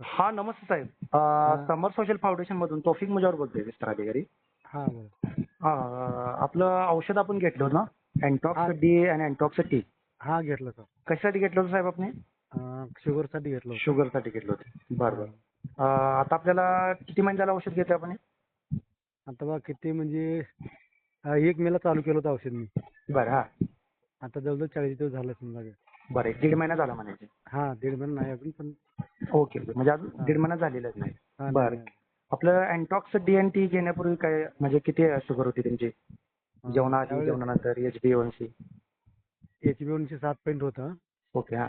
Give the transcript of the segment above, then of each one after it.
हा नमस्ते साहेब. समर social foundation मधून तौफिक मुजावर बोलतोय विस्तार अधिकारी. हा आपलं औषध आपण घेतलं होतं ना. अँटॉक्स डी आणि अँटॉक्स टी हा घेतलं सर कशासाठी घेतलं होतं साहेब आपण अं, शुगरसाठी घेतलं होतं. शुगरसाठी घेतलं होतं. बरं बरं. अं, आता आपल्याला किती महिने झालं औषध घेतलं आपण हे? आता बघा किती म्हणजे अं, एक मेला चालू केलं होतं औषध मी. बरं हा. आता जवळजवळ चाळीस दिवस झालं समजा. हे. बरं एक दीड महिना झाला म्हणायचे. हा दीड महिना नाही अजून पण ओके ओके. म्हणजे अजून दीड महिना झालेलाच नाही. बरं. आपलं अँटॉक्स डी एन टी घेण्यापूर्वी काय म्हणजे किती शुगर होती तुमची. जेवणाआधी जेवणानंतर H B one C H B वनशे सात पॉईंट होतं. ओके हा.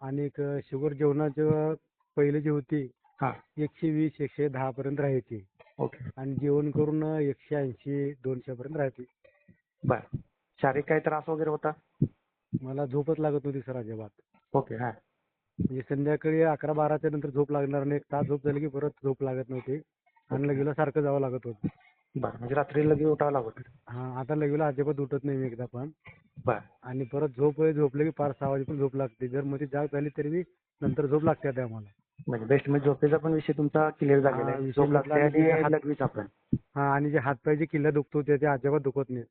आणि एक शुगर जेवणाचं पहिले जी होती हा. एकशे वीस एकशे दहा पर्यंत राहायची. ओके. आणि जेवण करून एकशे ऐंशी दोनशे पर्यंत राहायची. बरं. शारीरिक काही त्रास वगैरे होता? मला झोपच लागत नव्हती सर अजिबात. ओके हा. म्हणजे संध्याकाळी अकरा बाराच्या नंतर झोप लागणार नाही एक तास झोप झाली की परत झोप लागत नव्हती. आणि लगेला सारखं जावं लागत होतं. बरं म्हणजे रात्री लगेच उठावं लागत हा आता लगेला अजिबात उठत नाही मी एकदा पण. बरं. आणि परत झोप झोपले की पाच सहा वाजेपर्यंत झोप लागते. जर मध्ये जाग झाली तरी बी नंतर झोप लागते आता आम्हाला. म्हणजे बेस्ट म्हणजे झोपेचा पण विषय तुमचा क्लिअर झालेला हा, आहे विषय झोप लागते आणि लगवीच आपण हा आणि जे हातपायचे किल्ल्या दुखतो ते ते अजिबात दुखत नाही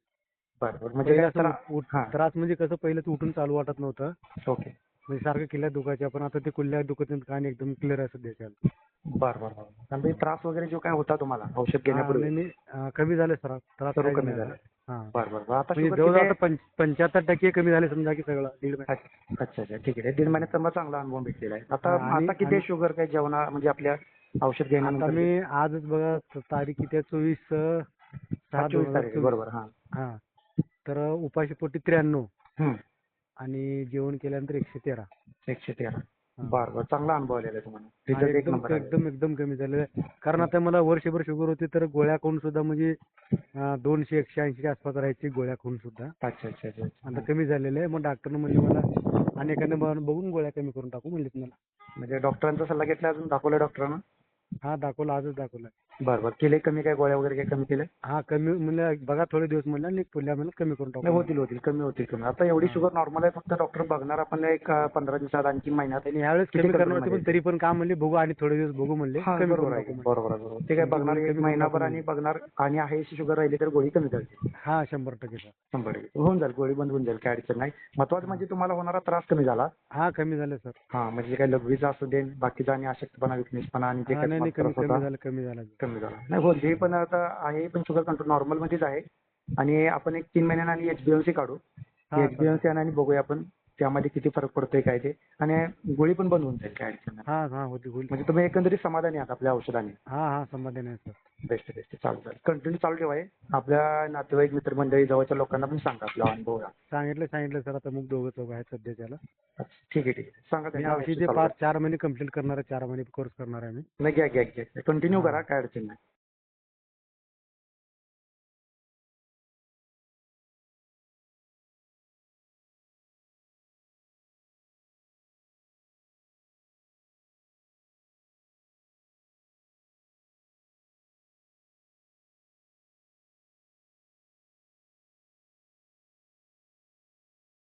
बरं बरं. म्हणजे पहिले असं उठ- हा. त्रास म्हणजे कसं पहिलं उठून चालू वाटत नव्हतं. ओके. म्हणजे सारखं किल्ल्या दुखायच्या पण आता ते कुल्ल्या दुखत काय नाही एकदम क्लिअर असं द्यायचं बरं बरं बरं. कारण ते त्रास वगैरे जो काय होता तुम्हाला औषध घेण्यापूर्वी? नाही अं, कमी झाले सर त्रास सर्व काही कमी नाही झालं. हा. बरं बरं बरं. आता म्हणजे जवळजवळ किती आता पंच- पंच्याहत्तर टक्के कमी झाले समजा की सगळं दीड महिना. आहे? अच्छा अच्छा. ठीक आहे. दीड महिन्यात तुम्हाला चांगला अनुभव भेटलेला आहे. आता हा, आणि- आता किती आणि- शुगर काय जेवणा म्हणजे आपल्या औषध आता घेण्यानंतर मी आजच बघा त- तारीख किती आहे? चोवीस अं, सहा दोन चोवीस हजार तारीख आहे, चोवीस. बरोबर हा. हा. तर उपाशी पोटी त्र्याण्णव. हम्म. आणि जेवण केल्यानंतर एकशे तेरा. एकशे तेरा. बरं बरं. चांगला अनुभव आलेला आहे तुम्हाला. आणि रिझल्ट एक एकदम आहे. एकदम एकदम कमी झालेलं आहे. कारण आता मला वर्षभर शुगर होती तर गोळ्या खाऊन सुद्धा म्हणजे अं, दोनशे एकशे ऐंशीच्या आसपास राहायची गोळ्या खाऊन सुद्धा. अच्छा अच्छा अच्छा आता अच्छा. कमी झालेलं आहे. मग डॉक्टरनं म्हणले मला अनेकांनी बघ- बघून गोळ्या कमी करून टाकू म्हणलेत मला. म्हणजे डॉक्टरांचा सल्ला घेतला अजून? दाखवलं डॉक्टरांना हा दाखवलं आजच दाखवलं बरं बरं. केले कमी काय? गोळ्या वगैरे काय कमी केले हा कमी म्हणलं बघा थोडे दिवस म्हणलं आणि पुढल्या महिन्यात कमी करून नाही टाकू होतील होतील. कमी होतील कमी. आता एवढी. शुगर नॉर्मल आहे फक्त डॉक्टर बघणार आपण एक अं, पंधरा दिवसात आणखी महिन्यात आणि ह्यावेळेस किती कमी control करणार होते पण मध्ये? तरी पण काम म्हणले बघू आणि थोडे दिवस बघू म्हणले हा, कमी बरोबर करून आहे. टाकू म्हणले. बरोबर आहे बरोबर ते काय म्हणजे बघणार एक कमी महिनाभर आणि बघणार आणि आहे अशी शुगर राहिली तर गोळी कमी करायची हा शंभर टक्के सर. शंभर टक्के. होऊन जाईल गोळी बंद होऊन जाईल काय अडचण नाही. महत्वाचं म्हणजे तुम्हाला होणारा त्रास कमी झाला. हा कमी झाले सर. हा म्हणजे काय लघवीचा असू दे बाकीचा आणि अशक्तपणा विकनेसपणा आणि जे हा काही नाही नाही कमी कमी झालं कमी झालं. कमी झाला. नाही हो जे पण आता आहे पण शुगर कंट्रोल नॉर्मल मध्येच आहे. आणि आपण एक तीन महिन्यांनी आणि एचबीएनसी काढू. एचबीएनसी आणि बघूया आपण त्यामध्ये किती फरक पडतोय काय ते. आणि गोळी पण बंद होऊन जाईल काय अडचण नाही. हा हा होती होईल. म्हणजे तुम्ही एकंदरीत समाधानी आहात आपल्या औषधाने. हा हा समाधान आहे सर. बेस्ट बेस्ट चालू चालेल. कंटिन्यू चालू ठेवाय आपल्या नातेवाईक मित्रमंडळी जवळच्या लोकांना पण सांगा आपला अनुभव. सांगितलं सांगितलं सर. आता मग दोघं चौघ आहेत सध्याच्याला. अच्छा, ठीक आहे ठीक आहे. सांगा मी त्यांना औषधी चालू पाच चार महिने कंप्लीट करणार आहे चार महिने कोर्स करणार आहे मी. करा. नाही घ्या घ्या घ्या. कंटिन्यू करा काय अडचण नाही.